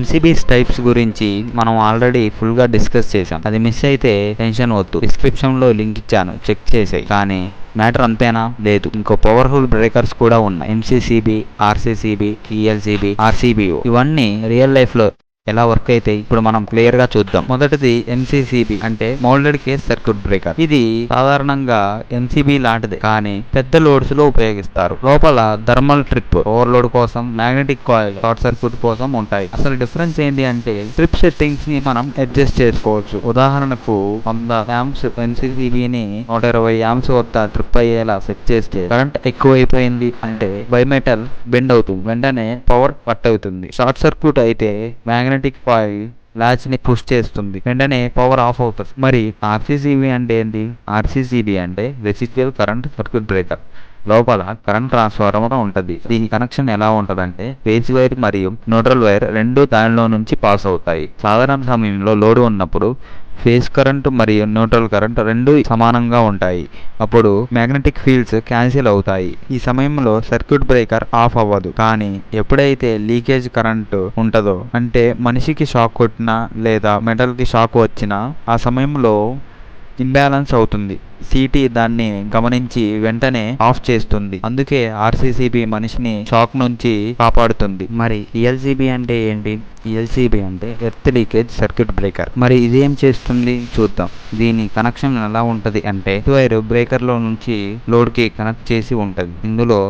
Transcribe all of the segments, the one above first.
MCBs types గురించి మనం already ఫుల్గా డిస్కస్ చేసాం అది మిస్ అయితే టెన్షన్ వద్దు. డిస్క్రిప్షన్లో లింక్ ఇచ్చాను. చెక్ చేసాయి. కానీ మ్యాటర్ అంతేనా? లేదు. ఇంకో పవర్ఫుల్ బ్రేకర్స్ కూడా ఉన్నాయి. ఎంసీసీబీ ఆర్సీసీబీ ఈఎల్సీబీ ఆర్సీబీఓ ఇవన్నీ రియల్ లైఫ్లో ఎలా వర్క్ అయితే ఇప్పుడు మనం క్లియర్గా చూద్దాం. మొదటిది ఎంసీసీబీ అంటే మౌల్డెడ్ కేస్ సర్క్యూట్ బ్రేకర్ ఇది సాధారణంగా ఎంసీబీ లాంటిది కానీ పెద్ద లోడ్స్లో ఉపయోగిస్తారు. లోపల థర్మల్ ట్రిప్ ఓవర్లోడ్ కోసం మ్యాగ్నెటిక్ కాయిల్ షార్ట్ సర్క్యూట్ కోసం ఉంటాయి. అసలు డిఫరెన్స్ ఏంటి అంటే ట్రిప్ సెట్టింగ్స్ని మనం అడ్జస్ట్ చేసుకోవచ్చు. ఉదాహరణకు వంద యాంప్స్ ఎన్సీసీబీని నూట ఇరవై యాంప్స్ వద్ద ట్రిప్ అయ్యేలా సెట్ చేస్తే కరెంట్ ఎక్కువైపోయింది అంటే బైమెటల్ బెండ్ అవుతుంది. వెంటనే పవర్ కట్ అవుతుంది. షార్ట్ సర్క్యూట్ అయితే మ్యాగ్నెటిక్ కాయిల్ లాచ్ని పుష్ చేస్తుంది. వెంటనే పవర్ ఆఫ్ అవుతుంది. మరి ఆర్సీసీబీ అంటే ఏంటి ఆర్సీసీబీ అంటే రెసిస్టివ్ కరెంట్ సర్క్యూట్ బ్రేకర్ లోపల కరెంట్ ట్రాన్స్ఫార్మర్ ఉంటది. దీని కనెక్షన్ ఎలా ఉంటదంటే ఫేజ్ వైర్ మరియు న్యూట్రల్ వైర్ రెండు దానిలో నుంచి పాస్ అవుతాయి. సాధారణ సమయంలో లోడ్ ఉన్నప్పుడు ఫేజ్ కరెంట్ మరియు న్యూట్రల్ కరెంట్ రెండు సమానంగా ఉంటాయి. అప్పుడు మ్యాగ్నెటిక్ ఫీల్డ్స్ క్యాన్సిల్ అవుతాయి. ఈ సమయంలో సర్క్యూట్ బ్రేకర్ ఆఫ్ అవ్వదు. కానీ ఎప్పుడైతే లీకేజ్ కరెంట్ ఉంటుందో అంటే మనిషికి షాక్ కొట్టినా లేదా మెటల్కి షాక్ వచ్చినా ఆ సమయంలో ఇంబ్యాలెన్స్ అవుతుంది. సిటీ దాన్ని గమనించి వెంటనే ఆఫ్ చేస్తుంది. అందుకే ఆర్సీసీబీ మనిషిని షాక్ నుంచి కాపాడుతుంది. మరి ఎల్సీబీ అంటే ఏంటి? ఎల్సీబీ అంటే ఎర్త్ లీకేజ్ సర్క్యూట్ బ్రేకర్ మరి ఇది ఏం చేస్తుంది? చూద్దాం. దీని కనెక్షన్ ఎలా ఉంటది అంటే వైర్ బ్రేకర్లో నుంచి లోడ్కి కనెక్ట్ చేసి ఉంటది. ఇందులో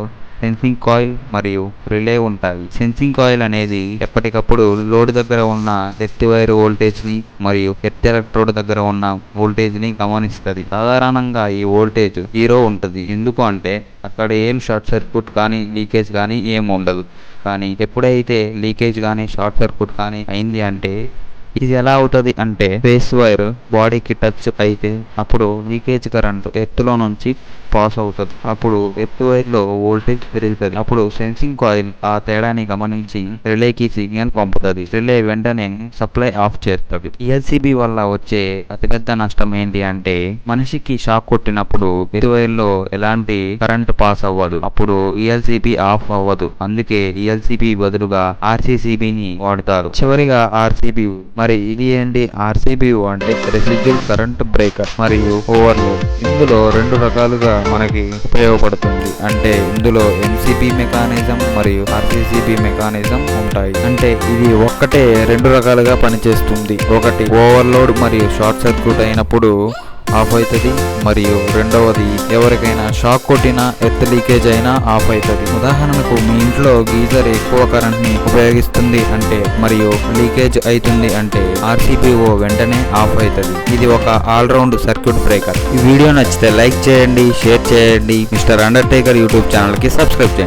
సెన్సింగ్ కాయిల్ మరియు రిలే ఉంటాయి. సెన్సింగ్ కాయిల్ అనేది ఎప్పటికప్పుడు లోడ్ దగ్గర ఉన్న ఎత్తి వైర్ వోల్టేజ్ని మరియు ఎత్తి ఎలక్ట్రోడ్ దగ్గర ఉన్న వోల్టేజ్ని గమనిస్తుంది. సాధారణంగా ఈ వోల్టేజ్ జీరో ఉంటుంది. ఎందుకు అంటే అక్కడ ఏం షార్ట్ సర్క్యూట్ కానీ లీకేజ్ కానీ ఏం ఉండదు. కానీ ఎప్పుడైతే లీకేజ్ కానీ షార్ట్ సర్క్యూట్ కానీ అయింది అంటే ఇది ఎలా అవుతుంది అంటే ఫేస్ వైర్ బాడీకి టచ్ అయితే అప్పుడు లీకేజ్ కరెంట్ ఎత్తులో నుంచి పాస్ అవుతుంది. అప్పుడు ఎత్తు వైర్లో వోల్టేజ్ పెరుగుతుంది అప్పుడు సెన్సింగ్ కాయిల్ ఆ తేడాని గమనించి రిలేకి సిగ్నల్ పంపుతుంది. రిలే వెంటనే సప్లై ఆఫ్ చేస్తుంది. ఈఎల్సీబీ వల్ల వచ్చే అతిపెద్ద నష్టం ఏంటి అంటే మనిషికి షాక్ కొట్టినప్పుడు ఎత్తు వైర్లో ఎలాంటి కరెంట్ పాస్ అవ్వదు. అప్పుడు ఈఎల్సీబీ ఆఫ్ అవ్వదు. అందుకే ఈఎల్సీబీ బదులుగా ఆర్సీసీబీని వాడతారు. చివరిగా ఆర్సీబీ మరి ఇది ఏంటి? ఆర్సీబీ అంటే రెసిడ్యూల్ కరెంట్ బ్రేకర్ మరియు ఓవర్లోడ్ ఇందులో రెండు రకాలుగా మనకి ఉపయోగపడుతుంది. అంటే ఇందులో ఎంసీబీ మెకానిజం మరియు ఆర్సీసీబీ మెకానిజం ఉంటాయి. అంటే ఇది ఒక్కటే రెండు రకాలుగా పనిచేస్తుంది. ఒకటి ఓవర్లోడ్ మరియు షార్ట్ సర్క్యూట్ అయినప్పుడు ఆఫ్ అవుతుంది మరియు రెండవది ఎవరికైనా షాక్ కొట్టినా ఎత్ లీకేజ్ అయినా ఆఫ్ అవుతుంది ఉదాహరణకు మీ ఇంట్లో గీజర్ ఎక్కువ కరెంట్ని ఉపయోగిస్తుంది అంటే మరియు లీకేజ్ అవుతుంది అంటే ఆర్సీపీఓ వెంటనే ఆఫ్ అవుతుంది ఇది ఒక ఆల్రౌండ్ సర్క్యూట్ బ్రేకర్. ఈ వీడియో నచ్చితే లైక్ చేయండి షేర్ చేయండి. మిస్టర్ అండర్టేకర్ యూట్యూబ్ ఛానల్కి సబ్స్క్రైబ్ చేయండి.